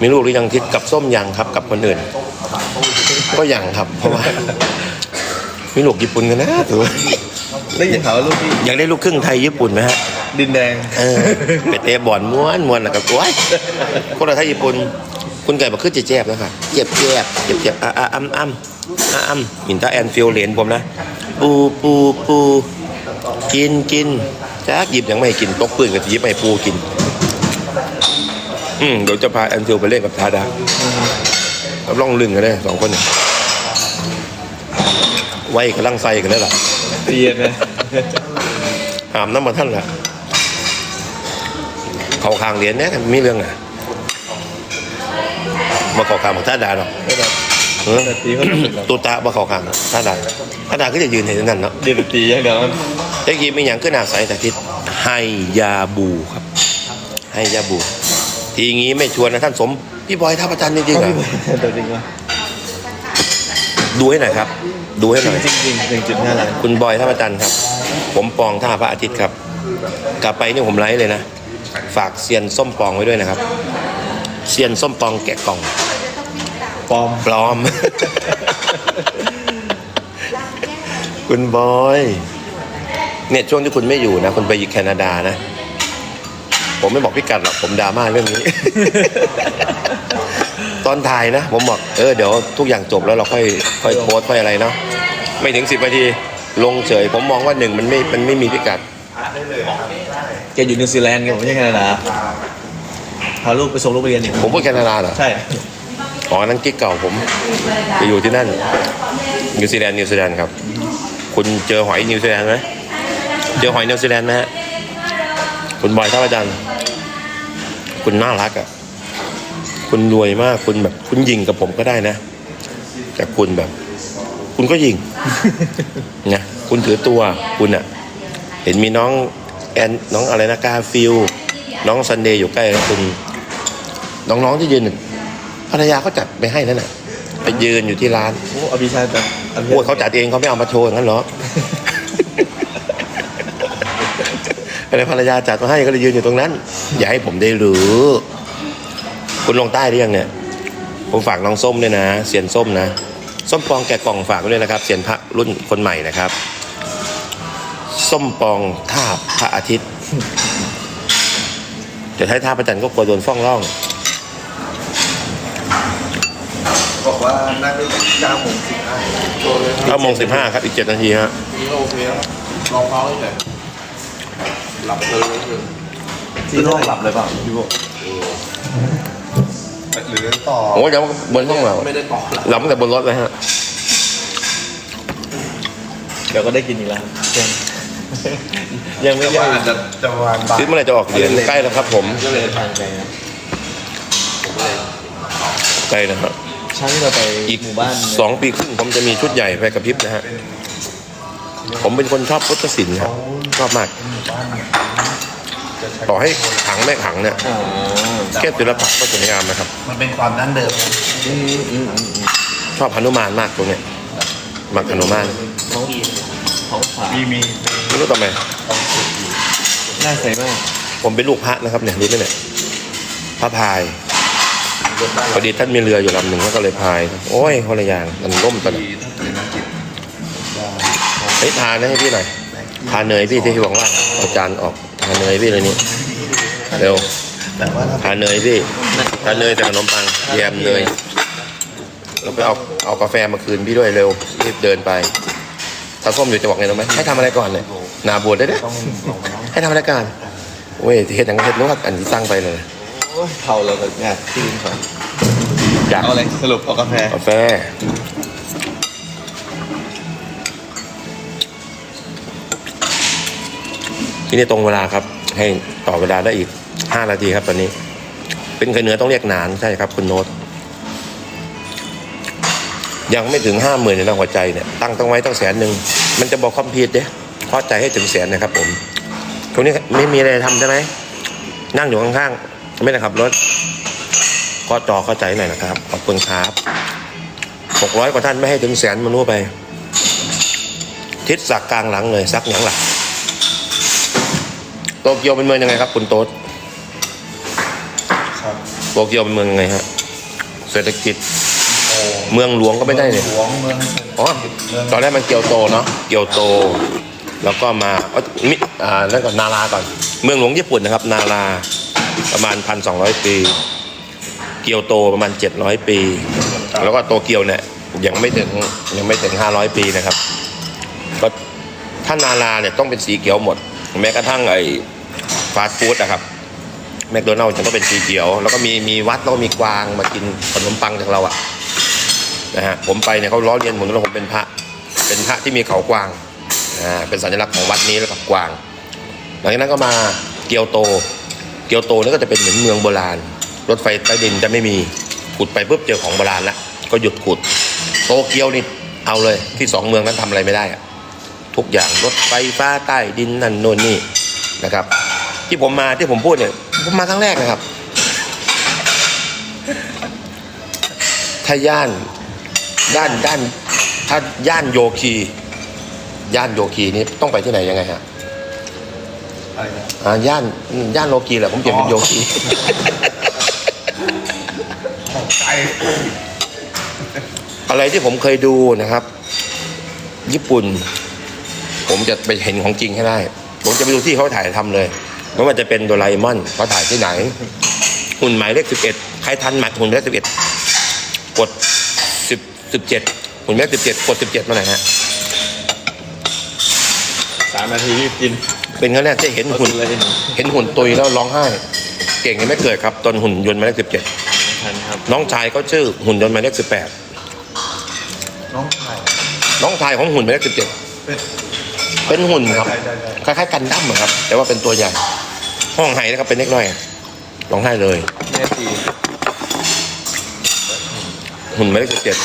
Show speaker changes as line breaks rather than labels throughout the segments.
มีลูกหรือยังทิศกับส้มยังครับ กับคนอื่น ก็ยังครับ เพราะว่ามีลูกญี่ปุ่นกันนะถือว่า
ได้ยินข่าวว่าลูกพี่
อยากได้ลูกครึ่งไทยญี่ปุ่นไหมฮะ
ดินแดง
เออไปเตะบอลม้วนม้วนแล้วก็ก้วยคนละไทยญี่ปุ่นคุณไก่บอกขึ้นจะแจ็บนะครับเจ็บเจ็บเจ็บเจ็บอะอะอ้ำอ้ำอะอ้ำมินตาแอนฟิลเลนผมนะ ปูปูปูกินกินจ้าหยิบยังไม่ให้กินตกปืนกับหยิบให้ปูกิน อืมเดี๋ยวจะพาแอนฟิลไปเล่นกับทาดารับรองลึงกันเลยสองคนเนี่ยไว้กำลังใส่กันได้หรอ
เตียนนะ
หามน้ำมาท่านละเขาคางเหรียญเนี่ยมีเรื่องอะ มาเขาคางของท่าดาหรอกเออ
แต่ตีเขาต้องแบบ
ตูตามาเขาคางท่าดาท่าดาก็จะยืนเห็นนั่นเนาะ
เดียวตีอย่างเดียว
ตะกี้มีอย่างขึ้นหน้าใสแต่ทิศไฮยาบูครับไฮยาบู ทีงี้ไม่ชวนนะท่านสม พี่บอยท่าประจันทร์จริงๆเหรอ
ตัวจริงวะ
ดูให้หน่อยครับ ดูให้หน่อย
จริงจริงหนึ่งจุดห้าล้าน
คุณบอยท่าประจันทร์ครับ ผมปองท่าพระอาทิตย์ครับ กลับไปนี่ผมไลฟ์เลยนะ ฝากเซียนส้มปองไว้ด้วยนะครับเซียนส้มปองแกะกล่อง
ปลอม
ปลอม คุณบอย เนี่ยช่วงที่คุณไม่อยู่นะ คุณไปอยู่แคนาดานะ ผมไม่บอกพี่กัดหรอกผมดราม่าเรื่องนี้ ตอนถ่ายนะ ผมบอกเออเดี๋ยวทุกอย่างจบแล้วเราค่อยค่อยโพสต์ค่อยอะไรเนาะไม่ถึงสิบนาทีลงเฉย ผมมองว่าหนึ่งมันไม่มันไม่มีพิกัด
แกอยู่นิวซีแลนด์ไงผมไม่ใช่แคนาดาพาลูกไปส่งลูกไปเรียนอีก
ผมพูดแคนาดาเหรอ
ใช่
อ๋อนั่นกิ๊กเก่าผมไปอยู่ที่นั่นนิวซีแลนด์นิวซีแลนด์ครับ คุณเจอหอยนิวซีแลนด์ไหมเจอหอยนิวซีแลนด์ไหมฮะคุณบอยท่าประจันทร์ คุณน่ารักอะ คุณรวยมาก คุณแบบ คุณยิงกับผมก็ได้นะ แต่คุณแบบ คุณก็ยิงนะคุณถือตัวคุณอะ เห็นมีน้องแอนน้องอะไรนะกาฟิลน้องซันเดย์อยู่ใกล้กับคุณน้องๆที่ยืนอยู่ภรรยาเขาจัดไปให้นั่นน่ะ ไปยืนอยู่ที่ร้าน
โอ้อภิชาติจัดอภิชา
โอ้ย
ติ
เขาจัดเองเขาไม่เอามาโชว์อย่างนั้นเหรอ อะไรภรรยาจัดมาให้ก็เลยยืนอยู่ตรงนั้น อย่าให้ผมได้รู้ คุณลงใต้หรือยังเนี่ย ผมฝากน้องส้มด้วยนะ เสียนส้มนะ ส้มปองแกะกล่องฝากไว้ด้วยนะครับ เสียนพระรุ่นคนใหม่นะครับ ส้มปองท่าบพระอาทิตย์จะให้ท่าประจันทร์ก็กลัวโดนฟ้องร้อง
บอกว่านั่งได้เก้าโมงสิบห้า
เก้าโมงสิบห้าครับ อีกเจ็ดนาทีฮะ
ทีนี้ก็โอเคแล้วรอเขาเลยแต่ หลับเลยก็คือ
ที่โลกหลับเลยเปล่าพี่โบ
หรือต่อ
โอ้ยเดี๋ยวบนห้องเรา
ไม่ได้ต่อหลับ
หลับตั้งแต่บนรถเลยฮะ
เดี๋ยวก็ได้กินอีกแล้วยังไม่
แต่
ได้
ว่าอาจจะจะประมาณบ่าย
คิดเมื่อไหรจะออกเหรียญใกล้แล้วครับ ผม
ก็เลยทางไปนะผมก็เลย
ใกล้นะครับ
ช่างที่เราไป
อีก
หมู่บ้าน
สองปีครึ่งผมจะมีชุดใหญ่ไปกับพริบนะฮะ ผมเป็นคนชอบพุทธศิลป์ครับชอบมาก
จะใช้
ต่อให้ขังไม่ขังเนี่ย
อ๋อ
แค่ศิลปะก็สวยงามนะครับ
มันเป็นความดั้งเดิมนะ
อืมอืมอืมอืม
ชอบหนุมานมากตรงเนี้ยมักหนุมาน
เขาเขาขวา
มีมี
ไม่รู้ทำไม
หน้าใสมาก
ผมเป็นลูกพระนะครับเนี่ยรู้ไหมเนี่ยพระพายพอดีท่านมีเรืออยู่ลำหนึ่งเขาก็เลยพาย โอ้ยคนละอย่างมันล่มตลอด ฮ้ยทานนะให้พี่หน่อยทานเนยพี่ที่พี่บอกว่าเอาจานออกทานเนยพี่เลยนี่เร็ว
แต่ว่าถ้า
ทานเนยพี่ทานเนยแต่ขนมปังแยมเนยแล้วไปเอาเอากาแฟมาคืนพี่ด้วยเร็วรีบเดินไปตาส้มอยู่จะบอกไงรู้ไหมให้ทำอะไรก่อนเนี่ยนาบวชได้เด้อ
ต้องลงมาต้อง
ให้ทำอะไรก่อนเว้ยเฮ็ดอย่างเฮ็ดรู้ว่าอันที่ตั้งไปเลย
โอ้ยเผาเราแบบงานที่ดินก่อน
อยาก
เอาอะไรสรุปเอากาแฟ
กาแฟ ที่นี่ตรงเวลาครับ ให้ต่อเวลาได้อีกห้านาทีครับตอนนี้ เป็นไข่เนื้อต้องเรียกนานใช่ครับ คุณโน้ตยังไม่ถึงห้าหมื่นในหัวใจเนี่ยตั้งต้องไว้ตั้งแสนหนึ่งมันจะบอกคอมพิวต์เด้เพราใจให้ถึงแสนนะครับ ผมตรงนี้ไม่มีอะไรทำใช่ไหมนั่งอยู่ข้างๆไม่ได้ขับรถก็จอเข้าใจหน่อยนะครับขอบคุณครับหกร้อยกว่าท่านไม่ให้ถึงแสนมันุษย์ไป ทิศสักกลางหลังเลยซักหยังหลัง โตเกียวเป็นเมืองยังไงครับคุณโต๊ด
ครับ
โตเกียวเป็นเมืองยังไงฮะเศรษฐกิจ
โอ้
เมืองหลวงก็ไม่ได้เลย
หลวงเมือง
อ๋อตอนแรกมันเกียวโตเนาะเกียวโต แล้วก็มาเอ้ยมิอ่านั่นก่อนนาราก่อน เมืองหลวงญี่ปุ่นนะครับ นาราประมาณพันสองร้อยปี เกียวโตประมาณเจ็ดร้อยปี แล้วก็โตเกียวเนี่ยยังไม่ถึงยังไม่ถึงห้าร้อยปีนะครับก็ถ้านาราเนี่ยต้องเป็นสีเขียวหมด แม้กระทั่งไอ้ ฟาสต์ฟู้ดนะครับแมคโดนัลล์จะต้องเป็นสีเขียว แล้วก็มีมีวัดแล้วก็มีกวางมากินขนมปังจากเราอะนะฮะผมไปเนี่ยเขาล้อเลียนผมว่าผมเป็นพระ เป็นพระที่มีเขากวางอ่าเป็นสัญลักษณ์ของวัดนี้แล้วกับกวาง หลังจากนั้นก็มาเกียวโต เกียวโตนี่ก็จะเป็นเหมือนเมืองโบราณ รถไฟใต้ดินจะไม่มีขุดไปปุ๊บเจอของโบราณแล้วก็หยุดขุด โตเกียวนี่เอาเลยที่สองเมืองนั้นทำอะไรไม่ได้อะทุกอย่างรถไฟฟ้าใต้ดินนั่นโน่นนี่นะครับ ที่ผมมาที่ผมพูดเนี่ยผมมาครั้งแรกนะครับถ้าย่านย่านย่านถ้าย่านโยคีย่านโยคีนี่ต้องไปที่ไหนยังไงฮะ
อะไรนะ
อ่าย่านย่านโลกีแหละผมเปลี่ยนเป็นโยคี
ใจ
อะไรที่ผมเคยดูนะครับ ญี่ปุ่น ผมจะไปเห็นของจริงให้ได้ ผมจะไปดูที่เขาถ่ายทำเลย ไม่ว่าจะเป็นโดราเอมอนเขาถ่ายที่ไหน หุ่นหมายเลขสิบเอ็ดใครทันหมัดหุ่นหมายเลขสิบเอ็ดกดสิบสิบเจ็ดหุ่นหมายเลขสิบเจ็ดกดสิบเจ็ดมาไหนอยฮะ
สามนาทีรีบกิน
เป็นครั้งแรกที่เห็นหุ่น
เลย
เห็นหุ่นตุยแล้วร้องไห้ เก่งยังไม่เกิดครับตอนหุ่นยนต์หมายเลขสิบเจ็ด
ทันครับ
น้องชายเขาชื่อหุ่นยนต์หมายเลขสิบแปด
น้องชาย
น้องชายของหุ่นหมายเลขสิบเจ็ด
เป็น
เป็นหุ่นครับ
ได้ได้ได้
คล้ายๆกันดั้มอะครับ แต่ว่าเป็นตัวใหญ่ ห้องไห้นะครับเป็นเล็กน้อยร้องไห้เลย
แม่ตี
หุ่นหมายเลขสิบเจ็ด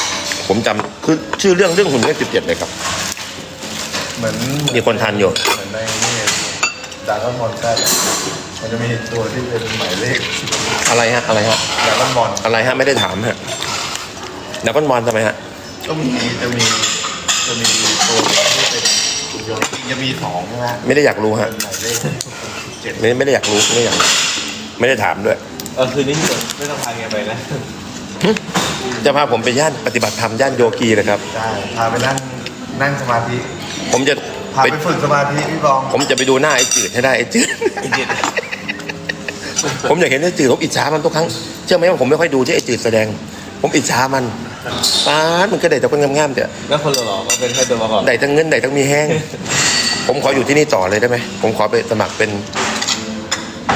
ผมจำคือชื่อเรื่องเรื่องหุ่นหมายเลขสิบเจ็ดเลยครับ
เหมือน
มีคนทันอยู่
เหมือนในนี่ดาร์กมอนแซดมันจะมีตัวที่เป็นหมายเลข
อะไรฮะอะไรฮะ
ดาร์กมอน
อะไรฮะไม่ได้ถามฮะดับเบิลมอนทำไมฮะ
ก็มีจะมีจะมีตัวที่เป็น หุ่นยนต์จะมีสองใช่ไหม
ไม่ได้อยากรู้
เป็
ฮะ
นหมายเลขเจ็ด
ไม่ไม่ได้อยากรู้ไม่อยากไม่ได้ถามด้วย
เออคืนนี้ไม่ต้องพาแกไปนะ
หึจะพาผมไปย่านปฏิบัติธรรมย่านโยกีเลยครับ
ได้พาไปนั่งนั่งสมาธิ
ผมจะ
พา
ไป
ไปฝึกสมาธิพี่บอง
ผมจะไปดูหน้าไอ้จืดให้ได้ไอ้จืดผมอยากเห็นไอ้จืดผมอิจฉามันทุกครั้งเชื่อไหมว่าผมไม่ค่อยดูที่ไอ้จืดแสดง ผมอิจฉามัน ป้าดมันก็ได้แต่คนงามๆเถอะ
แล้วคนหล่อๆก็เป็นแค่ตัวประกอบ
ได้ทั้งเงินได้ทั้งมีแห้ง ผมขออยู่ที่นี่ต่อเลยได้ไหม ผมขอไปสมัครเป็น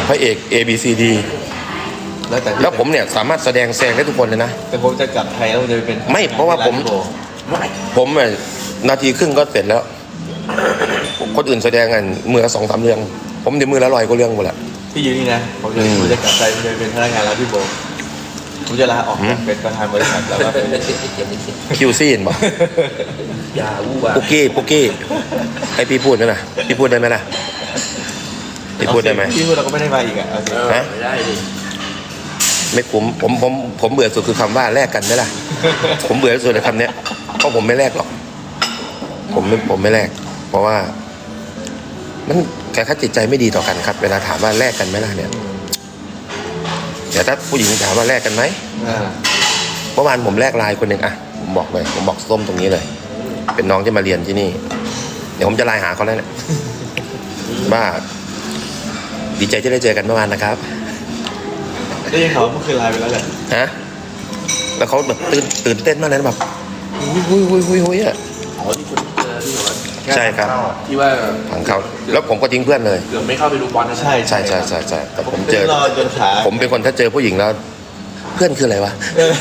พระเอก A B C D
แล้วแต่
แล้วผมเนี่ยสามารถแสดงแซงได้ทุกคนเลยนะ
แต่ผมจะกลับไทยแล้วผมจะไปเป็น
ไม่เพราะว่าผม
โบ
ผมเนี่ยนาทีครึ่งก็เสร็จแล้ว คนอื่นแสดงกันมือละสองสามเรื่อง ผมเดี๋ยวมือละร้อยก็เรื่องหมดแหละ
ที่อยู่นี่นะผมจะ
อืม
ผมจะกลับไทยผมจะไปเป็นพนักงานแล้วพี่โบ ผมจะลาออก
อืม
เป็นประธานบริษัทแล้วก็เป็น
คิวซีนบอก
อย่าวู่วา
ปุกกี้ปุกกี้ให้พี่พูดไหมล่ะพี่พูดได้ไหมล่ะพี่พูดได้ไหม
พี่พูดเราก็ไม่ได้มาอีกอะเอาสิ
ฮะไม่คุ้มผมผมผมเบื่อสุดคือคำว่าแลกกันไหมล่ะ ผมเบื่อที่สุดเลยคำเนี้ยเพราะผมไม่แลกหรอก ผมไม่ผมไม่แลกเพราะว่า มันแค่ค่าจิตใจไม่ดีต่อกันครับ เวลาถามว่าแลกกันไหมล่ะเนี่ย แต่ถ้าผู้หญิงถามว่าแลกกันไหม
อ่า
เมื่อวานผมแลกไลน์คนหนึ่งอะผมบอกเลยผมบอกส้มตรงนี้เลย เป็นน้องที่มาเรียนที่นี่ เดี๋ยวผมจะไลน์หาเขาแล้วเนี่ยว่าดีใจที่ได้เจอกันเมื่อวานนะครับ
ได้ยินข่าวว่าเมื่อคืนไลน์ไปแล้วแหละ
ฮะแล้วเขาแบบตื่นตื่นเต้นมากเลยนะแบบหุยหุยหุยหุยหุยอะ
อ๋อที่คุณ
ใช่ครับ
ที่ว่า
ผังเขาแล้วผมก็ทิ้งเพื่อนเลย
เกือบไม่เข้าไปดูบอลนะ
ใช่
ใช่ใช่ใช่ใช่แต่ผมเจอ
รอจนขา
ผมเป็นคนถ้าเจอผู้หญิงแล้ว เพื่อนคืออะไรวะ
เออ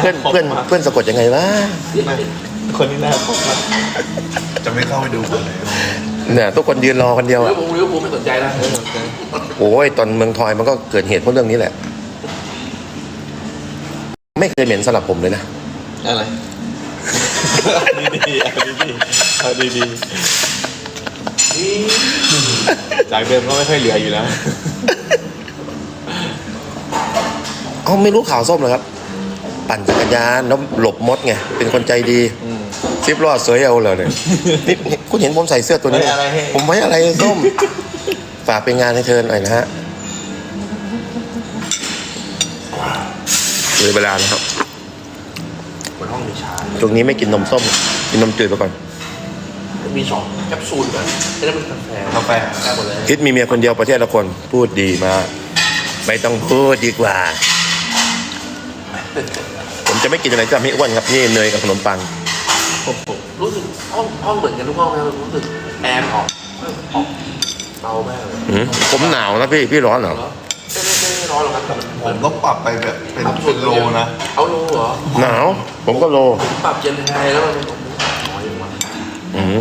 เพื่อนเพื่อนเพื่อนสะกดยังไงวะ
คนนี้น่าพบมาก
จะไม่เข้าไปดูคนเลย
เนี่ยทุกคนยืนรอคนเดียว
เลี้ย
อะ
วผมเลี้ยวผมไม่สนใจนะ
เออ
โอ้ยตอนเมืองทอยมันก็เกิดเหตุเพราะเรื่องนี้แหละ ไม่เคยเหม็นสำหรับผมเลยนะ
อะไร ดีๆเอาดีๆเอาดีๆจากเดิมก็ไม่ค่อยเหลืออยู่แล้ว
เขาไม่รู้ข่าวส้มเหรอครับ ปั่นจักรยานแล้วหลบมดไง เป็นคนใจดี
อืม
ซิปล้อสวยเอาเลยเนี่ยนี่นี่คุณเห็นผมใส่เสื้อตัวนี้
ไว้อะไรให้
ผมไว้อะไรส้ม ฝากเป็นงานให้เธอหน่อยนะฮะเลยเวลานะครับ
เหมือนห้องมีชา
ช่วงนี้ไม่กินนมส้ม กินนมจืดไปก่อน
มีสองแคปซูลกันไม่ได้เป็นกาแฟ
กาแฟ
แค่หมดเลย
คิดมีเมียคนเดียวประเทศละคนพูดดีมากไม่ต้องพูดดีกว่า ผมจะไม่กินอะไรที่ทำให้อ้วนครับนี่เนยกับขนมปัง
ผมผมรู้สึกห้องห้องเหมือนกันทุกห้องนะรู้สึกแอร์ออกออกเบามากเลย
อืมผมหนาวนะพี่พี่ร้อนเหรอ
เหรอ ไม่ไม่ไม่ร้อนหรอกครับแต่มัน
ผมต้องปรับไปแบบเป็นเป็นโลนะ
เอาโลเหรอ
หนาว ผมก็โล
ปรับเย็นไทยแล้วมันน้อยอย่างวะ
อืม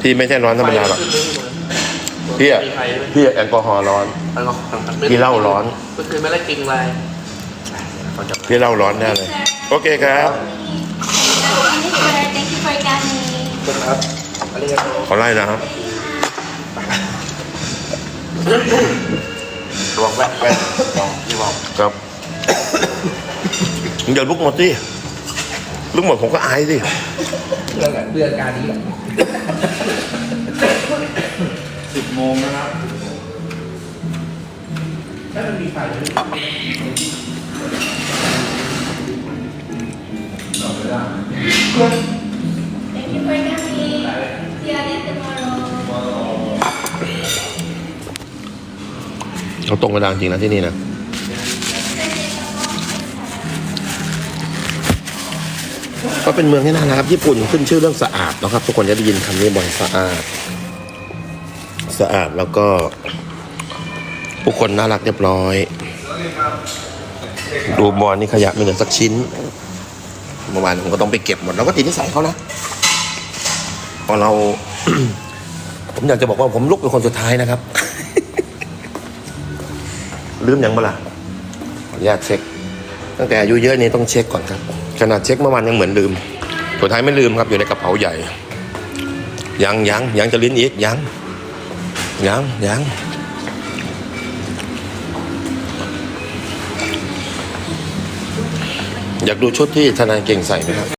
พี่ไม่ใช่ร้อนธรรมดาหรอกพี่อะ
มีใครไหม
พี่แอลกอฮอล์ร้อน
มันก็
พี่เหล้าร้อน
เมื่อคืนไม่ได้กินอะไรเขาจะ
พี่เล่าร้อนแน่เลย โอเคครับ
Thank you for coming.
ครับอะไรกัน
ขอไล่นะครับ
ระวังแวะแวะลองที่บอก
ครับเดี๋ยวลุกหมดสิลุกหมดผมก็อายสิ
เรื่องเรื่องการนี้แหละ
สิบโมงนะครับ
ถ้ามันมีไฟ
Thank you for coming. See you again tomorrow.
เขาตรงเวลาจริงนะที่นี่นะก็เป็นเมืองที่น่ารักครับญี่ปุ่นขึ้นชื่อเรื่องสะอาดนะครับ ทุกคนจะได้ยินคำนี้บ่อยสะอาด สะอาดแล้วก็ ผู้คนน่ารักเรียบร้อย ดูบอลนี่ขยะไม่เหลือสักชิ้นเมื่อวานผมก็ต้องไปเก็บหมดแล้วก็ติดนิสัยเขานะพอเรา ผมอยากจะบอกว่าผมลุกเป็นคนสุดท้ายนะครับ ลืมยังเมื่อล่ะขออนุญาตเช็ค ตั้งแต่อายุเยอะนี่ต้องเช็คก่อนครับ ขนาดเช็คเมื่อวานยังเหมือนลืมสุดท้ายไม่ลืมครับอยู่ในกระเป๋าใหญ่ ยังยังยังจะลิ้นอีกยังยังยังอยากดูชุดที่ทนายเก่งใส่ไหมครับ